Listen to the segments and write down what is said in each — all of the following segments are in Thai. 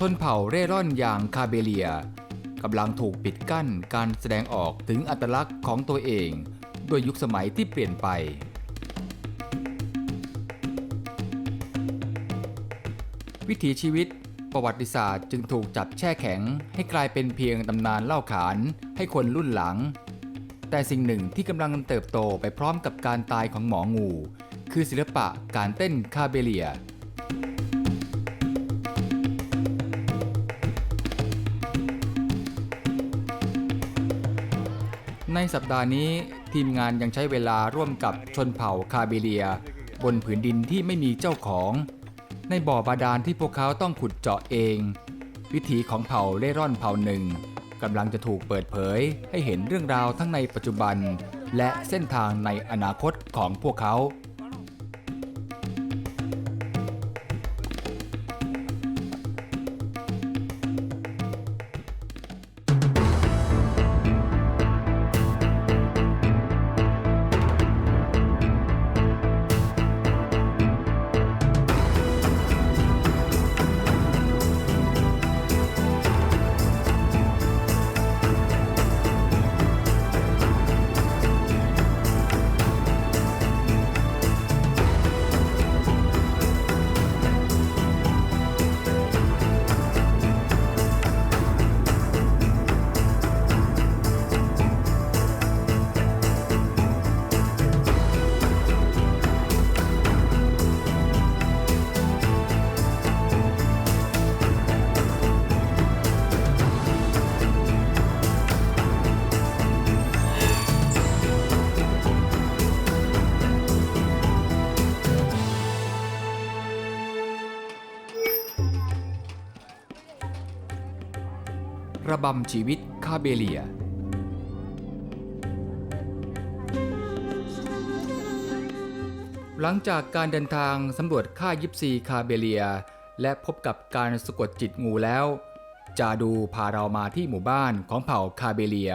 ชนเผ่าเร่ร่อนอย่างคาเบเลียกำลังถูกปิดกั้นการแสดงออกถึงอัตลักษณ์ของตัวเองด้วยยุคสมัยที่เปลี่ยนไปวิถีชีวิต ประวัติศาสตร์จึงถูกจับแช่แข็ง ให้กลายเป็นเพียงตำนานเล่าขานให้คนรุ่นหลัง แต่สิ่งหนึ่งที่กำลังเติบโตไปพร้อมกับการตายของหมองู คือศิลปะการเต้นคาเบเลีย ในสัปดาห์นี้ทีมงานยังใช้เวลาร่วมกับชนเผ่าคาเบเลีย บนผืนดินที่ไม่มีเจ้าของ ในบ่อบาดาลที่พวกเขาต้องขุดเจาะเอง วิถีของเผ่าเร่ร่อนเผ่าหนึ่งกำลังจะถูกเปิดเผยให้เห็นเรื่องราวทั้งในปัจจุบัน และเส้นทางในอนาคตของพวกเขา บำชีวิตคาเบเลีย หลังจากการเดินทางสำรวจค่ายยิปซีคาเบเลีย และพบกับการสะกดจิตงูแล้ว จาดูพาเรามาที่หมู่บ้านของเผ่าคาเบเลีย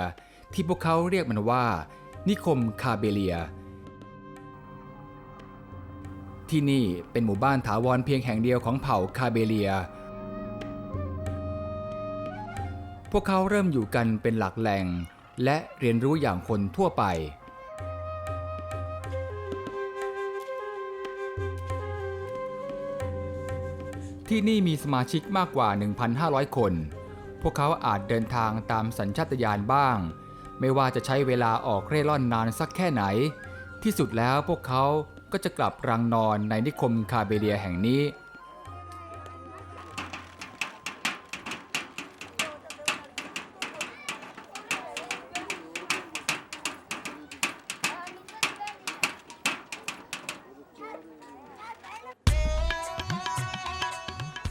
ที่พวกเขาเรียกมันว่า นิคมคาเบเลีย ที่นี่เป็นหมู่บ้านถาวรเพียงแห่งเดียวของเผ่าคาเบเลีย พวกเขาเริ่มอยู่กันเป็นหลักแหล่ง และเรียนรู้อย่างคนทั่วไป ที่นี่มีสมาชิกมากกว่า 1,500 คน พวกเขาอาจเดินทางตามสัญชาตญาณบ้าง ไม่ว่าจะใช้เวลาออกเร่ร่อนนานสักแค่ไหน ที่สุดแล้วพวกเขาก็จะกลับรังนอนในนิคมคาเบเลียแห่งนี้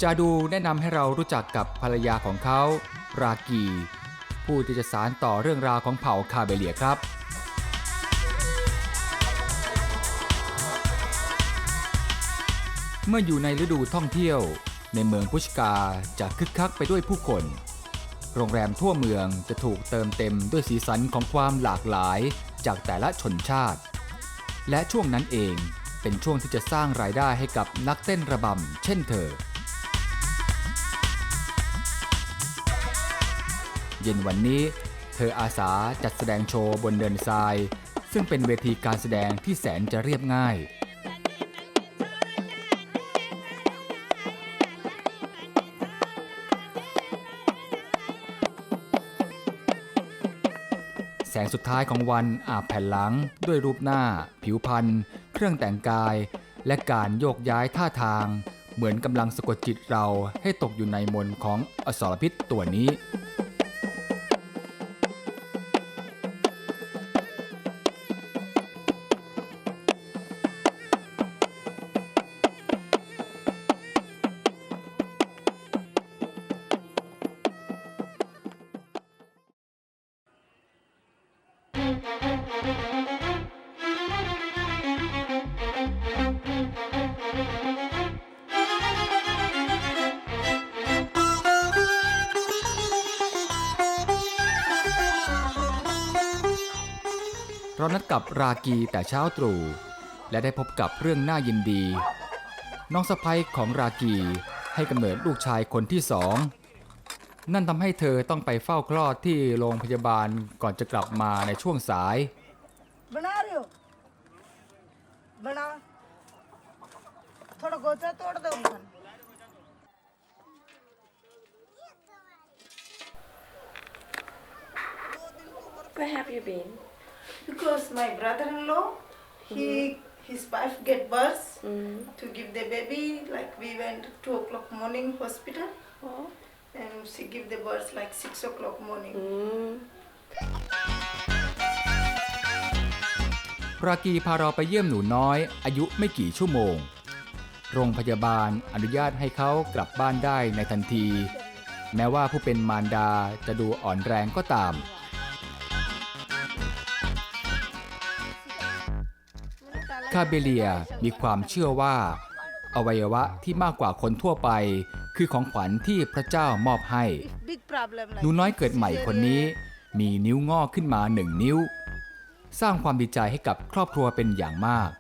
จาดูแนะนำให้เรารู้จักกับภรรยาของเขา รากี ผู้ที่จะสารต่อเรื่องราวของเผ่าคาเบเลียครับเมื่ออยู่ในฤดูท่องเที่ยว ในเมืองพุชกาจะคึกคักไปด้วยผู้คน โรงแรมทั่วเมืองจะถูกเติมเต็มด้วยสีสันของความหลากหลายจากแต่ละชนชาติ และช่วงนั้นเองเป็นช่วงที่จะสร้างรายได้ให้กับนักเต้นระบำเช่นเธอ เย็นวันนี้ เธออาสาจัดแสดงโชว์บนเดินทราย ซึ่งเป็นเวทีการแสดงที่แสนจะเรียบง่ายแสงสุดท้ายของวันอาบแผ่นหลัง ด้วยรูปหน้า ผิวพรรณเครื่องแต่งกาย และการโยกย้ายท่าทาง เหมือนกำลังสะกดจิตเราให้ตกอยู่ในมนของอสรพิษตัวนี้ เรานัดกับรากีแต่เช้าตรู่และได้พบกับเรื่องน่ายินดี น้องสะใภ้ของรากีให้กำเนิดลูกชายคนที่สองนั่นทำให้เธอต้องไปเฝ้าคลอดที่โรงพยาบาลก่อนจะกลับมาในช่วงสาย Where have you been? Because my brother-in-law he his wife get birth Mm. to give the baby like we went two o'clock morning hospital Oh. and she give the birth like six o'clock morning Mm. รากีพาเราไปเยี่ยมหนูน้อย อายุไม่กี่ชั่วโมง โรงพยาบาลอนุญาตให้เขากลับบ้านได้ในทันที แม้ว่าผู้เป็นมารดาจะดูอ่อนแรงก็ตาม คาเบเลียมีความเชื่อว่า อวัยวะที่มากกว่าคนทั่วไป คือของขวัญที่พระเจ้ามอบให้ big problem หนูน้อยเกิดใหม่คนนี้ มีนิ้วงอกขึ้นมาหนึ่งนิ้ว สร้างความดีใจให้กับครอบครัวเป็นอย่างมาก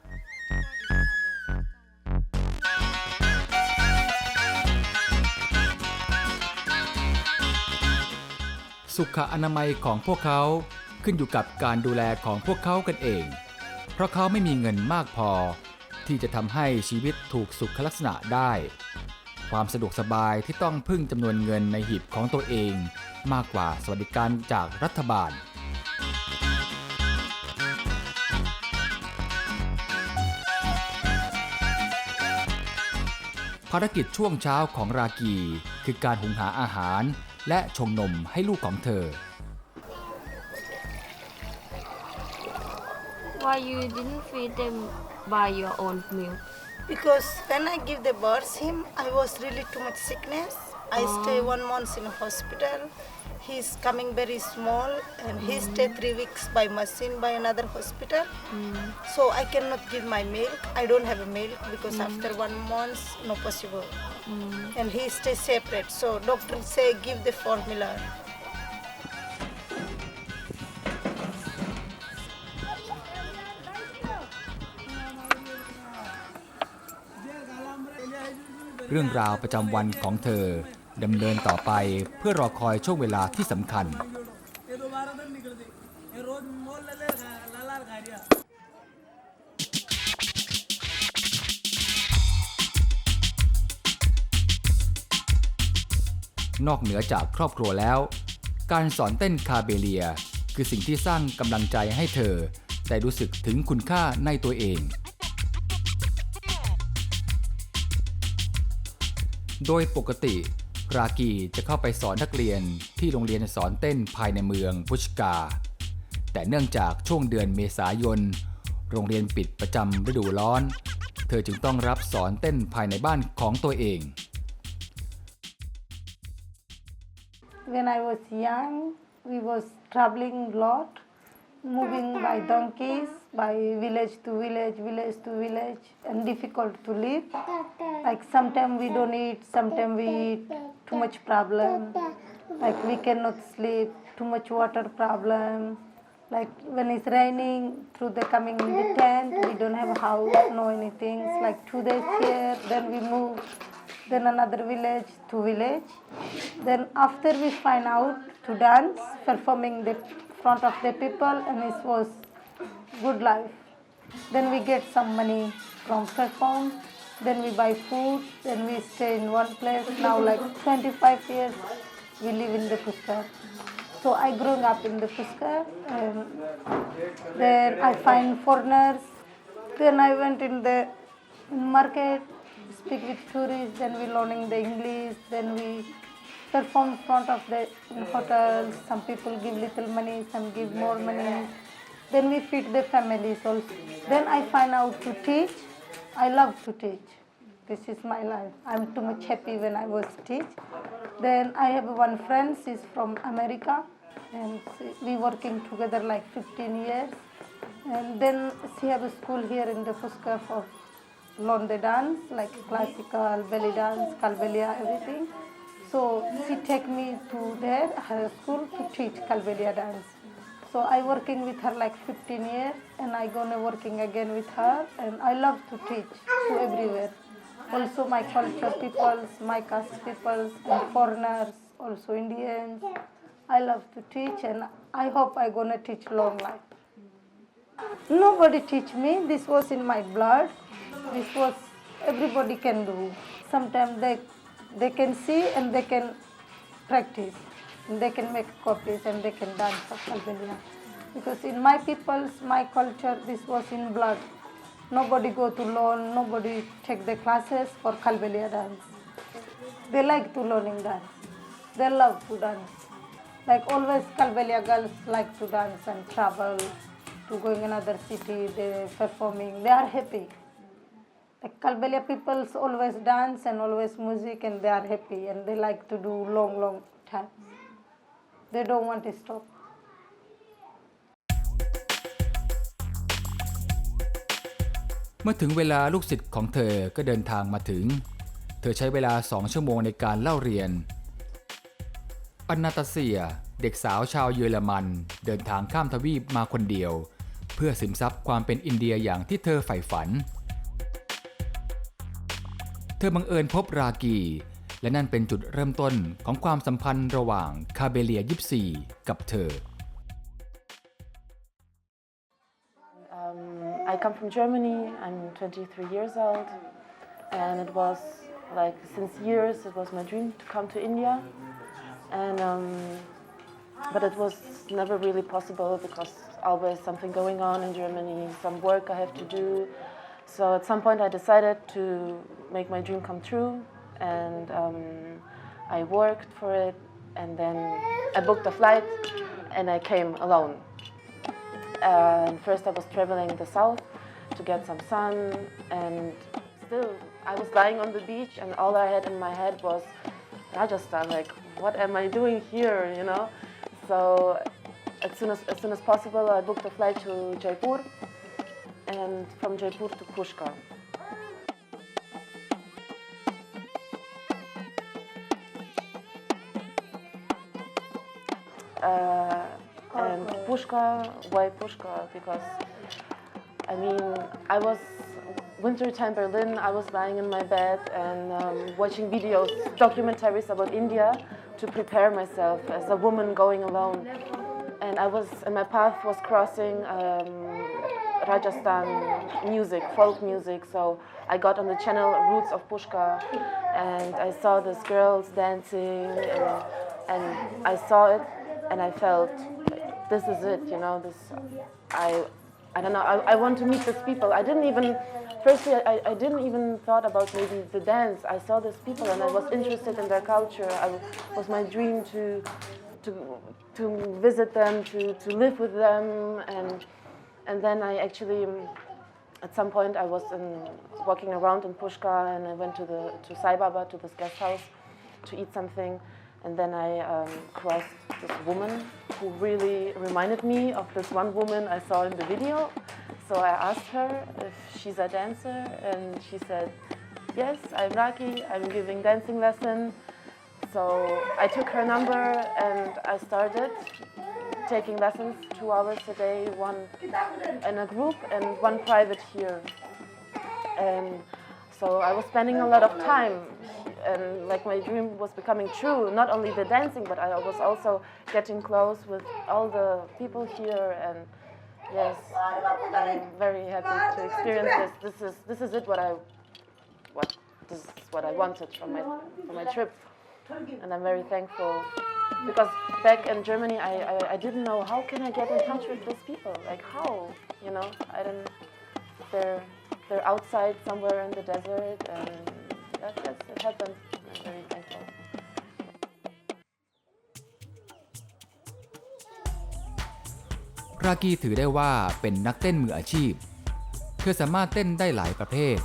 สุขอนามัยของพวกเขาขึ้นอยู่กับการดูแลของพวกเขากันเอง เพราะเขาไม่มีเงินมากพอ ที่จะทำให้ชีวิตถูกสุขลักษณะได้ ความสะดวกสบายที่ต้องพึ่งจำนวนเงินในหีบของตัวเองมากกว่าสวัสดิการจากรัฐบาลภารกิจช่วงเช้าของรากี คือการหุงหาอาหารและชงนมให้ลูกของเธอ Why you didn't feed them by your own milk? because when I give the birth him I was really too much sickness. I oh. stay one month in hospital. He's coming very small and he hmm. stay three weeks by machine by another hospital. Hmm. So I cannot give my milk. I don't have a milk because hmm. after one month no possible. And he stay separate. So doctor say give the formula เรื่องราวประจำวันของเธอดำเนินต่อไปเพื่อรอคอยช่วงเวลาที่สำคัญ นอกเหนือจากครอบครัวแล้ว การสอนเต้นคาเบเลีย คือสิ่งที่สร้างกำลังใจให้เธอแต่รู้สึกถึงคุณค่าในตัวเอง โดยปกติ รากีจะเข้าไปสอนนักเรียนที่โรงเรียนสอนเต้นภายในเมืองพุชกา แต่เนื่องจากช่วงเดือนเมษายน โรงเรียนปิดประจำฤดูร้อน เธอจึงต้องรับสอนเต้นภายในบ้านของตัวเอง When I was young, we was traveling lot, moving by donkeys, by village to village, village to village, and difficult to live. Like sometimes we don't eat, sometimes we eat, too much problem. Like we cannot sleep, too much water problem. Like when it's raining, through the coming in the tent, we don't have a house, no anything. It's like two days here, then we move then another village to village. Then after we find out to dance, performing the front of the people, and it was good life. Then we get some money from perform. Then we buy food. Then we stay in one place. Now like 25 years, we live in the Puskar. So I grew up in the Puskar, and then I find foreigners. Then I went in the market, speak with tourists, then we learning the English, then we perform in front of the hotels. Some people give little money, some give more money. Then we feed the families also. Then I find out to teach. I love to teach. This is my life. I'm too much happy when I was teach. Then I have one friend. She's from America, and we working together like 15 years. And then she have a school here in the Puskar for the dance, like classical, belly dance, kalbelia, everything. So she take me to there, her school, to teach kalbelia dance. So I working with her like 15 years, and I gonna working again with her, and I love to teach to everywhere. Also my culture peoples, my caste peoples, and foreigners, also Indians. I love to teach, and I hope I gonna teach long life. Nobody teach me. This was in my blood. This was everybody can do. Sometimes they they can see and they can practice. And they can make copies and they can dance Kalbelia. Because in my people's, my culture, this was in blood. Nobody go to learn, nobody take the classes for Kalbelia dance. They like to learning dance. They love to dance. Like always Kalbelia girls like to dance and travel to going another city, they performing, they are happy. The Kalbelia peoples always dance and always music and they are happy and they like to do long, long time. They don't want to stop. เมื่อถึงเวลาลูกศิษย์ของเธอก็เดินทางมาถึง เธอใช้เวลาสองชั่วโมงในการเล่าเรียนอันนาตาเซีย เด็กสาวชาวเยอรมัน เดินทางข้ามทวีปมาคนเดียว เพื่อซึมซับความเป็นอินเดียอย่างที่เธอใฝ่ฝัน เธอบังเอิญพบรากี และนั่นเป็นจุดเริ่มต้นของความสัมพันธ์ระหว่างคาเบเลียยิปซีกับเธอ I come from Germany. I'm 23 years old, and it was like since years it was my dream to come to India, and um, but it was never really possible because always something going on in Germany, some work I have to do. So at some point I decided to make my dream come true, and um, I worked for it, and then I booked a flight, and I came alone. And first I was traveling the south to get some sun, and still I was lying on the beach, and all I had in my head was Rajasthan. Like, what am I doing here? You know. So as soon as as soon as possible, I booked a flight to Jaipur, and from Jaipur to Pushkar. Uh, and Pushka, why Pushka? Because I mean, I was wintertime Berlin. I was lying in my bed and um, watching videos, documentaries about India to prepare myself as a woman going alone. And I was, and my path was crossing um, Rajasthan music, folk music. So I got on the channel Roots of Pushka, and I saw these girls dancing, and, and I saw it, and I felt this is it. You know, this I I don't know. I, I want to meet these people. I didn't even, firstly, I, I didn't even thought about maybe the dance. I saw these people and I was interested in their culture. I was my dream to, to, to visit them, to, to live with them, and and then I actually, um, at some point, I was in, walking around in Pushkar and I went to the to Sai Baba to this guest house to eat something, and then I um, crossed this woman who really reminded me of this one woman I saw in the video. So I asked her if she's a dancer, and she said, "Yes, I'm Raki. I'm giving dancing lesson." So I took her number and I started taking lessons two hours a day, one in a group and one private here. And so I was spending a lot of time and like my dream was becoming true not only the dancing but i was also getting close with all the people here and yes i'm very happy to experience this this is this is it what i what this is what i wanted from my from my trip and i'm very thankful because back in germany i i, I didn't know how can i get in touch with those people like how you know i didn't they're they're outside somewhere in the desert and that, that's, it happened. I'm very thankful. รากีถือได้ว่าเป็นนักเต้นมืออาชีพ เธอสามารถเต้นได้หลายประเภท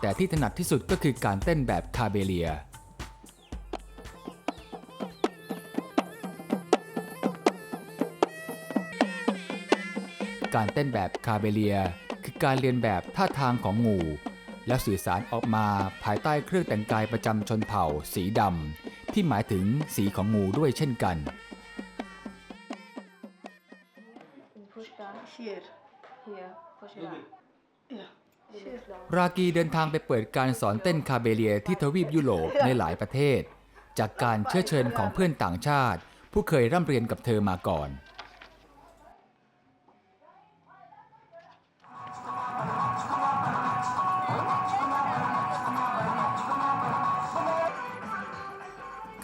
แต่ที่ถนัดที่สุดก็คือการเต้นแบบคาเบเลีย การเต้นแบบคาเบเลีย คือการเรียนแบบท่าทางของงู และสื่อสารออกมาภายใต้เครื่องแต่งกายประจำชนเผ่า สีดำที่หมายถึงสีของงูด้วยเช่นกัน Pushka Here. here, Pushka. Yeah. รากีเดินทางไปเปิดการสอนเต้นคาเบเลียที่ทวีปยุโรปในหลายประเทศ จากการเชื้อเชิญของเพื่อนต่างชาติ ผู้เคยร่ำเรียนกับเธอมาก่อน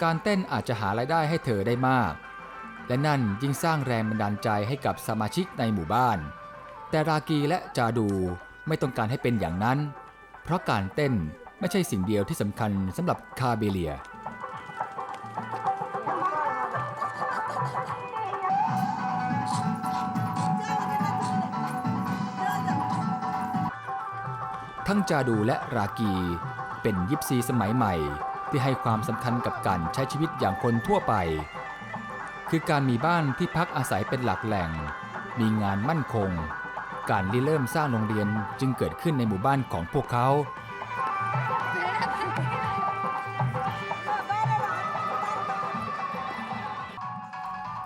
การเต้นอาจจะหารายได้ให้เธอได้มาก และนั่นยิ่งสร้างแรงบันดาลใจให้กับสมาชิกในหมู่บ้าน แต่รากีและจาดูไม่ต้องการให้เป็นอย่างนั้น เพราะการเต้นไม่ใช่สิ่งเดียวที่สำคัญสำหรับคาเบเลียทั้งจาดูและรากีเป็นยิปซีสมัยใหม่ ที่ให้ความสำคัญกับการใช้ชีวิตอย่างคนทั่วไป คือการมีบ้านที่พักอาศัยเป็นหลักแหล่ง มีงานมั่นคง การริเริ่มสร้างโรงเรียนจึงเกิดขึ้นในหมู่บ้านของพวกเขา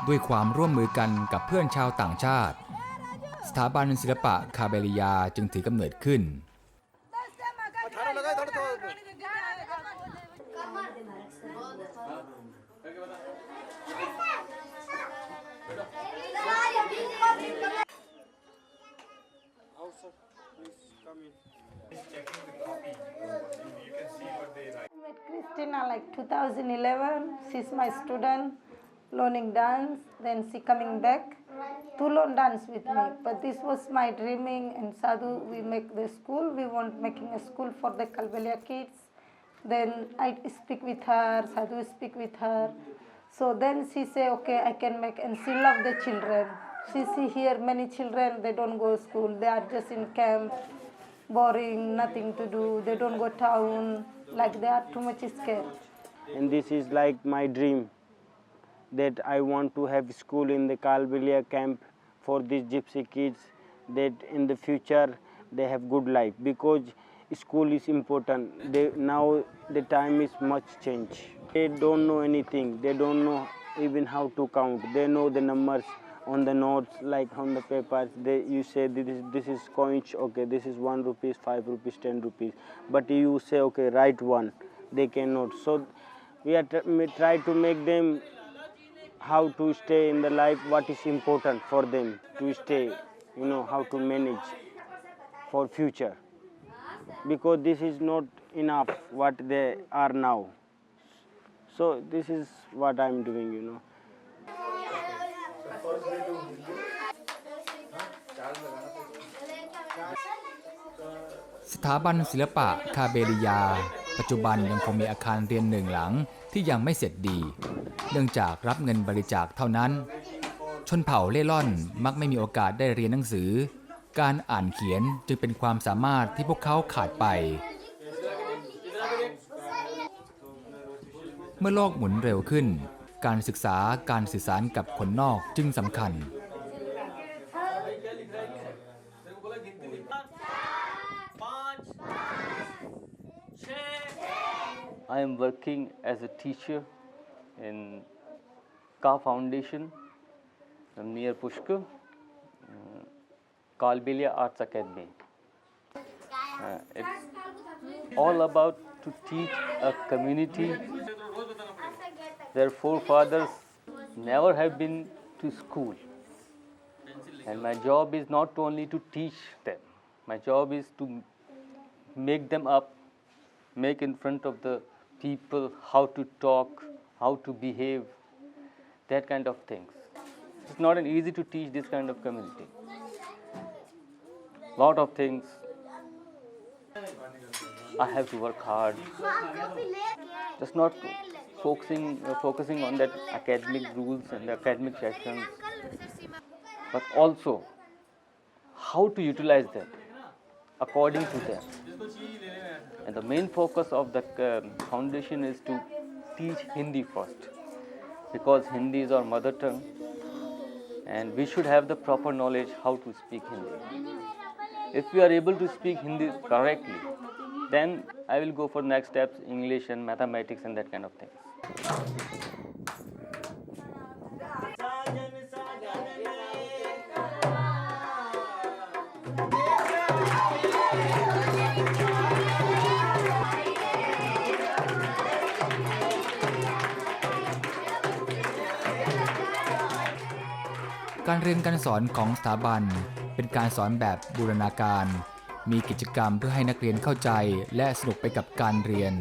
ด้วยความร่วมมือกันกับเพื่อนชาวต่างชาติ สถาบันศิลปะคาเบลิยาจึงถือกำเนิดขึ้น student, learning dance. Then she coming back to learn dance with me. But this was my dreaming. And Sadhu, we make the school. We want making a school for the Kalbelia kids. Then I speak with her. Sadhu speak with her. So then she say, okay, I can make. And she love the children. She see here many children. They don't go school. They are just in camp boring, nothing to do. They don't go town, like they are too much scared. and this is like my dream that I want to have school in the Kalbilia camp for these gypsy kids that in the future they have good life because school is important. They now the time is much change. They don't know anything. They don't know even how to count. They know the numbers on the notes like on the papers. They you say this is this is coins okay this is 1 rupees 5 rupees 10 rupees. But you say okay write one. They cannot. So we are try to make them how to stay in the life what is important for them to stay you know how to manage for future because this is not enough what they are now so this is what i'm doing you know สถาบันศิลปะคาเบริยา ปัจจุบันยังคงมีอาคารเรียนหนึ่งหลังที่ยังไม่เสร็จดี เนื่องจากรับเงินบริจาคเท่านั้น ชนเผ่าเล่ล่อนมักไม่มีโอกาสได้เรียนหนังสือ การอ่านเขียนจึงเป็นความสามารถที่พวกเขาขาดไป เมื่อโลกหมุนเร็วขึ้น การศึกษาการสื่อสารกับคนนอกจึงสำคัญ I am working as a teacher in Ka Foundation near Pushkar, uh, Kalbelia Arts Academy. Uh, it's all about to teach a community. Their forefathers never have been to school. And my job is not only to teach them, my job is to make them up, make in front of the people how to talk, how to behave, that kind of things. It's not an easy to teach this kind of community. Lot of things I have to work hard. Just not focusing uh, focusing on that academic rules and academic sessions, but also how to utilize them according to them. And the main focus of the um, foundation is to teach Hindi first, because Hindi is our mother tongue, and we should have the proper knowledge how to speak Hindi. If we are able to speak Hindi correctly, then I will go for next steps, English and mathematics and that kind of things. การเรียนการสอนของสถาบัน เป็นการสอนแบบบูรณาการ มีกิจกรรมเพื่อให้นักเรียนเข้าใจและสนุกไปกับการเรียน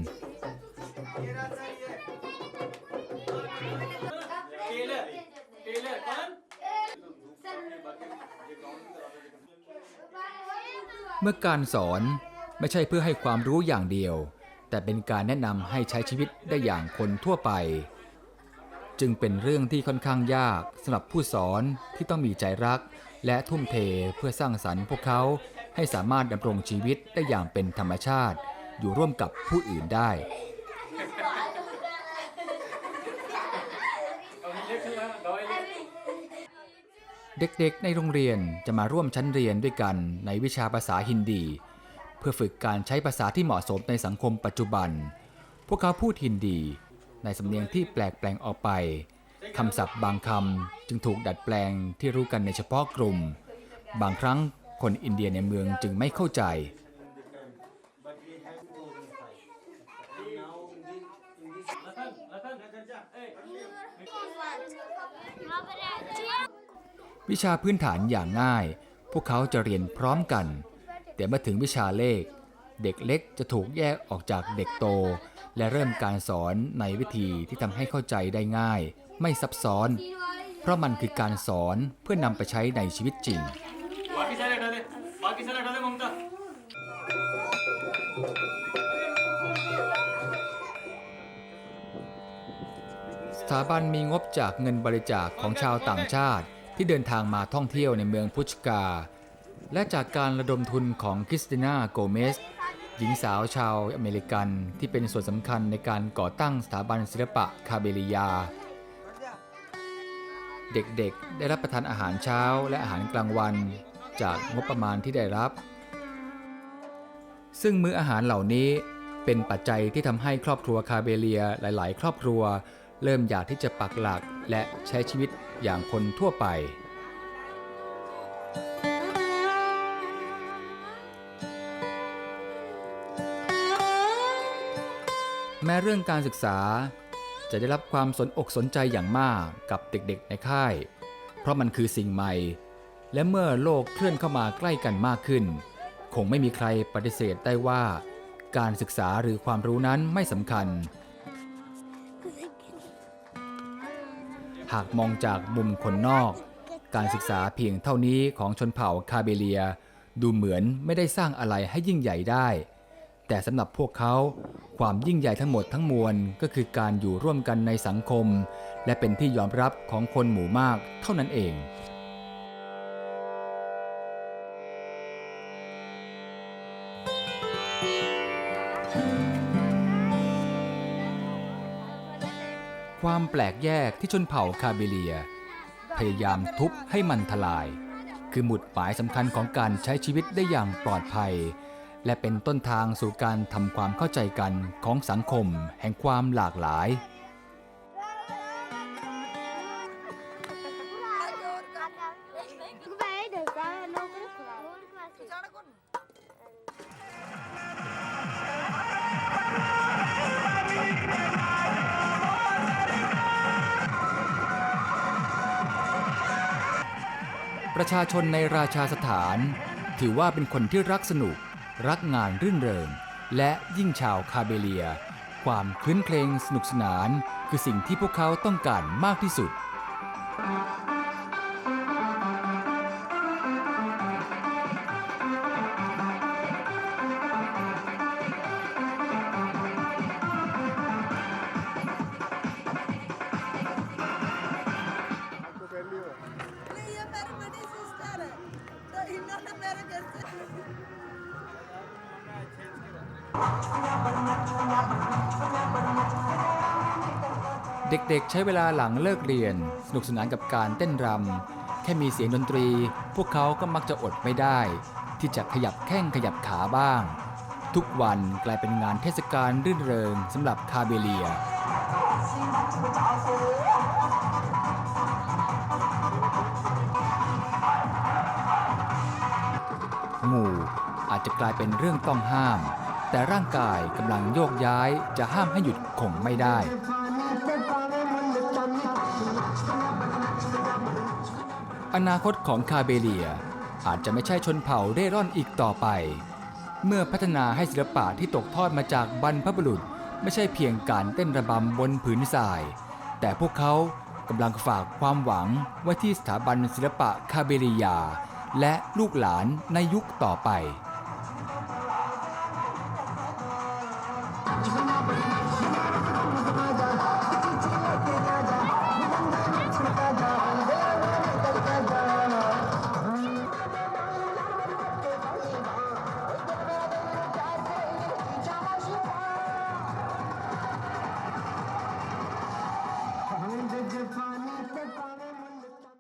เมื่อการสอนไม่ใช่เพื่อให้ความรู้อย่างเดียว แต่เป็นการแนะนำให้ใช้ชีวิตได้อย่างคนทั่วไป จึงเป็นเรื่องที่ค่อนข้างยากสำหรับผู้สอนที่ต้องมีใจรัก และทุ่มเทเพื่อสร้างสรรค์พวกเขาให้สามารถดำรงชีวิตได้อย่างเป็นธรรมชาติ อยู่ร่วมกับผู้อื่นได้ เด็กๆ ในโรงเรียนจะมาร่วมชั้นเรียนด้วยกันในวิชาภาษาฮินดี เพื่อฝึกการใช้ภาษาที่เหมาะสมในสังคมปัจจุบัน พวกเขาพูดฮินดี ในสำเนียงที่แปลกแปลงออกไปคำศัพท์บางคำจึงถูกดัดแปลงที่รู้กันในเฉพาะกลุ่ม บางครั้งคนอินเดียในเมืองจึงไม่เข้าใจ วิชาพื้นฐานอย่างง่าย พวกเขาจะเรียนพร้อมกัน แต่เมื่อถึงวิชาเลข เด็กเล็กจะถูกแยกออกจากเด็กโต และเริ่มการสอนในวิธีที่ทำให้เข้าใจได้ง่าย ไม่ซับซ้อน เพราะมันคือการสอนเพื่อนำไปใช้ในชีวิตจริง สถาบันมีงบจากเงินบริจาคของชาวต่างชาติที่เดินทางมาท่องเที่ยวในเมืองพุชกา และจากการระดมทุนของคริสติน่าโกเมส หญิงสาวชาวอเมริกันที่เป็นส่วนสำคัญในการก่อตั้งสถาบันศิลปะคาเบลิยา เด็กๆ ได้รับประทานอาหารเช้าและอาหารกลางวัน จากงบประมาณที่ได้รับ ซึ่งมื้ออาหารเหล่านี้เป็นปัจจัยที่ทำให้ครอบครัวคาเบเลียหลาย ๆ ครอบครัว เริ่มอยากที่จะปักหลักและใช้ชีวิตอย่างคนทั่วไป แม้เรื่องการศึกษา จะได้รับความสนอกสนใจอย่างมากกับเด็กๆในค่าย เพราะมันคือสิ่งใหม่ และเมื่อโลกเคลื่อนเข้ามาใกล้กันมากขึ้น คงไม่มีใครปฏิเสธได้ว่า การศึกษาหรือความรู้นั้นไม่สำคัญ หากมองจากมุมคนนอก การศึกษาเพียงเท่านี้ของชนเผ่าคาเบเลีย ดูเหมือนไม่ได้สร้างอะไรให้ยิ่งใหญ่ได้ แต่สำหรับพวกเขา ความยิ่งใหญ่ทั้งหมดทั้งมวลก็คือการอยู่ร่วมกันในสังคม และเป็นที่ยอมรับของคนหมู่มากเท่านั้นเอง ความแปลกแยกที่ชนเผ่าคาเบเลีย พยายามทุบให้มันทลาย คือหมุดหมายสำคัญของการใช้ชีวิตได้อย่างปลอดภัย และเป็นต้นทางสู่การทำความเข้าใจกันของสังคมแห่งความหลากหลาย ประชาชนในราชาสถาน ถือว่าเป็นคนที่รักสนุก รักงานรื่นเริง และยิ่งชาวคาเบเลีย ความคลื้นเครงสนุกสนาน คือสิ่งที่พวกเขาต้องการมากที่สุด เด็กๆ ใช้เวลาหลังเลิกเรียน สนุกสนานกับการเต้นรำแค่มีเสียงดนตรี พวกเขาก็มักจะอดไม่ได้ ที่จะขยับแข้งขยับขาบ้าง ทุกวันกลายเป็นงานเทศกาลรื่นเริงสำหรับคาเบเลียงูอาจจะกลายเป็นเรื่องต้องห้าม แต่ร่างกายกำลังโยกย้ายจะห้ามให้หยุดคงไม่ได้ อนาคตของคาเบเลียอาจจะไม่ใช่ชนเผ่าเร่ร่อนอีกต่อไป เมื่อพัฒนาให้ศิลปะที่ตกทอดมาจากบรรพบุรุษ ไม่ใช่เพียงการเต้นระบำบนผืนทราย แต่พวกเขากำลังฝากความหวังไว้ที่สถาบันศิลปะคาเบเลีย และลูกหลานในยุคต่อไป